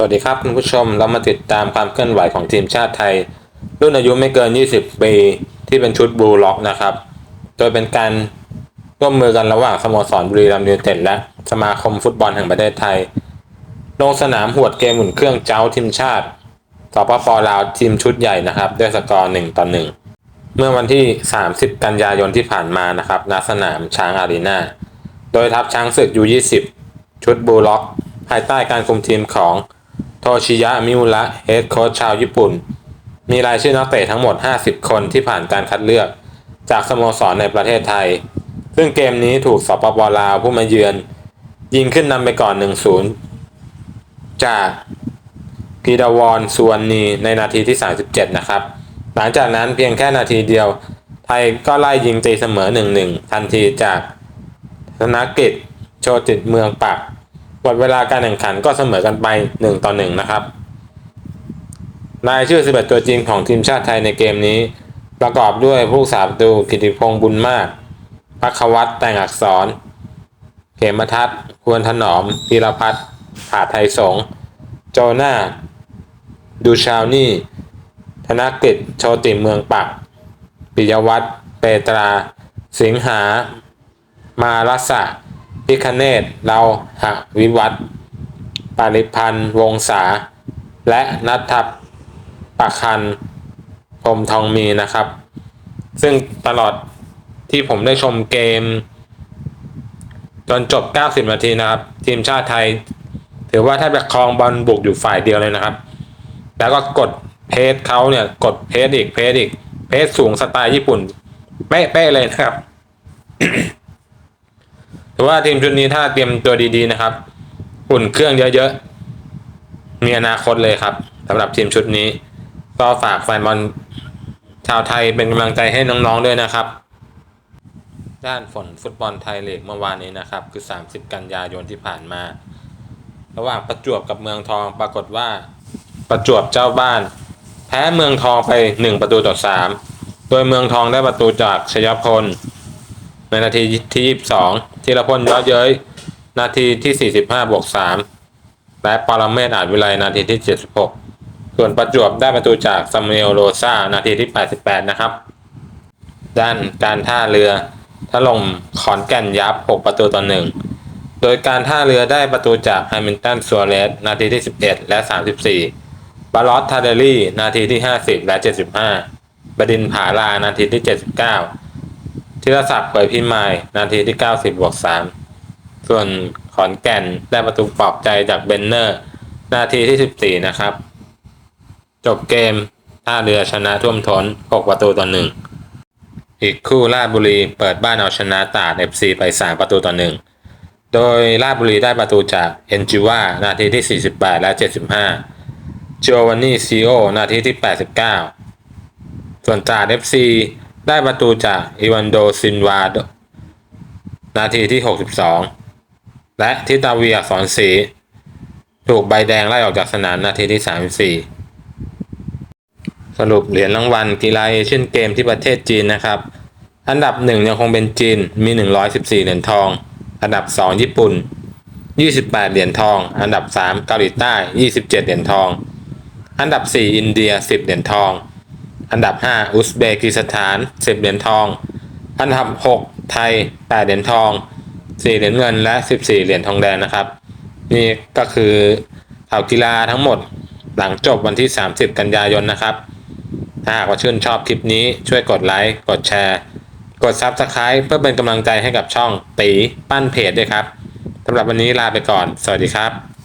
สวัสดีครับคุณผู้ชมเรามาติดตามความเคลื่อนไหวของทีมชาติไทย รุ่นอายุไม่เกิน 20 ปี ที่เป็นชุดบลูล็อกนะครับ โดยเป็นการร่วมมือกันระหว่างสโมสรบุรีรัมย์ยูไนเต็ดและสมาคมฟุตบอลแห่งประเทศไทย ลงสนามหวดเกมอุ่นเครื่องเจ้าทีมชาติสปปลาวทีมชุดใหญ่นะครับ ด้วยสกอร์1ต่อ1เมื่อวันที่ 30 กันยายนที่ผ่านมานะครับณสนามช้างอารีนาโดยทัพช้างศึกยู20ชุดบลูล็อก ภายใต้การคุมทีมของ โทชิยะมิอุระเฮดโค้ชชาวญี่ปุ่น มีรายชื่อนักเตะทั้งหมด 50 คนที่ผ่านการคัดเลือก จากสโมสรในประเทศไทย ซึ่งเกมนี้ถูกสปปลาวผู้มาเยือน ยิงขึ้นนำไปก่อน 1-0 จากกีดาวอนสุวรรณีในนาทีที่ 37 นะครับ หลังจากนั้นเพียงแค่นาทีเดียว ไทยก็ไล่ยิงตีเสมอ 1-1 ทันทีจากธนกิจโชติดเมืองปัก หมดเวลาการแข่งขันก็เสมอกันไป 1 ต่อ 1 นะครับ รายชื่อ 11 ตัวจริงของทีมชาติไทยในเกมนี้ ประกอบด้วยผู้สาประตูกิติพงษ์บุญมากพักวัตแต่งอักษร เขมทัศน์ควรถนอมพีรพัฒน์ผาไทยสง โจนาดูชาวนี่ ธนกฤษโชติเมืองปัก ปิยวัฒน์เปตรา สิงหา มารัสะ พิคเนตเราหะวิวัฒน์ปาริพันธ์วงศา และนัททัพปะคันพรมทองมีนะครับ ซึ่งตลอดที่ผมได้ชมเกม จนจบ 90 นาทีนะครับ ทีมชาติไทย ถือว่าถ้าแบบครองบอลบุกอยู่ฝ่ายเดียวเลยนะครับ แล้วก็กดเพสเขาเนี่ย กดเพสอีกเพสอีก เพสสูงสไตล์ญี่ปุ่น เป๊ะๆเลยนะครับ ถือว่าทีมชุดนี้ถ้าเตรียมตัวดีๆนะครับอุ่นเครื่องเยอะๆ มีอนาคตเลยครับสำหรับทีมชุดนี้ ก็ฝากแฟนบอลชาวไทยเป็นกำลังใจให้น้องๆด้วยนะครับ ด้านฝนฟุตบอลไทยลีกเมื่อวานนี้นะครับ คือ 30 กันยายนที่ผ่านมา ระหว่างประจวบกับเมืองทองปรากฏว่าประจวบเจ้าบ้าน แพ้เมืองทองไป 1 ประตูต่อ 3 โดยเมืองทองได้ประตูจากชยพล ในนาทีที่22ธีรพลย้อเย้ยนาทีที่45บห้าบวก3และปรเมศอาจวิไลนาทีที่76ส่วนประจวบได้ประตูจากซามูเอลโรซานาทีที่88นะครับ ด้านการท่าเรือถล่มขอนแก่นยับ6ประตูต่อ1โดยการท่าเรือได้ประตูจากแฮมิลตันซัวเรสนาทีที่ 11 และ 34 บาลอสทาเดลี่ นาทีที่ 50 และ 75 บดินผาลา นาทีที่ 79 ธีรศักดิ์เผยพิมายนาทีที่ 90บวก3ส่วนขอนแก่นได้ประตูปลอบใจจากเบนเนอร์ นาทีที่ 14 นะครับ จบเกมท่าเรือชนะท่วมท้น 6 ประตูต่อ1อีกคู่ราชบุรีเปิดบ้านเอาชนะตราด FC ไป 3 ประตูต่อ1โดยราชบุรีได้ประตูจากเอนจิวานาทีที่ 48 และ 75จิโอวานนี่ซีโอนาทีที่ 89 ส่วนตราด FC ได้ประตูจากอีวันโดซินวา นาทีที่ 62 และทิตาเวียสอนสีถูกใบแดงไล่ออกจากสนามนาทีที่ 34 สรุปเหรียญรางวัลกีฬาเอเชียนเกมที่ประเทศจีนนะครับ อันดับ 1 ยังคงเป็นจีนมี 114 เหรียญทอง อันดับ 2 ญี่ปุ่น 28 เหรียญทอง อันดับ 3 เกาหลีใต้ 27 เหรียญทอง อันดับ 4 อินเดีย 10 เหรียญทอง อันดับ 5 อุซเบกิสถาน 10 เหรียญทอง อันดับ 6 ไทย 8 เหรียญทอง 4 เหรียญเงิน และ 14 เหรียญทองแดงนะครับ นี่ก็คือข่าวกีฬาทั้งหมดหลังจบวันที่ 30 กันยายนนะครับ ถ้าหากว่าชื่นชอบคลิปนี้ช่วยกดไลค์ กดแชร์ กด Subscribe เพื่อเป็นกำลังใจให้กับช่องตีปั้นเพจด้วยครับสำหรับวันนี้ลาไปก่อน สวัสดีครับ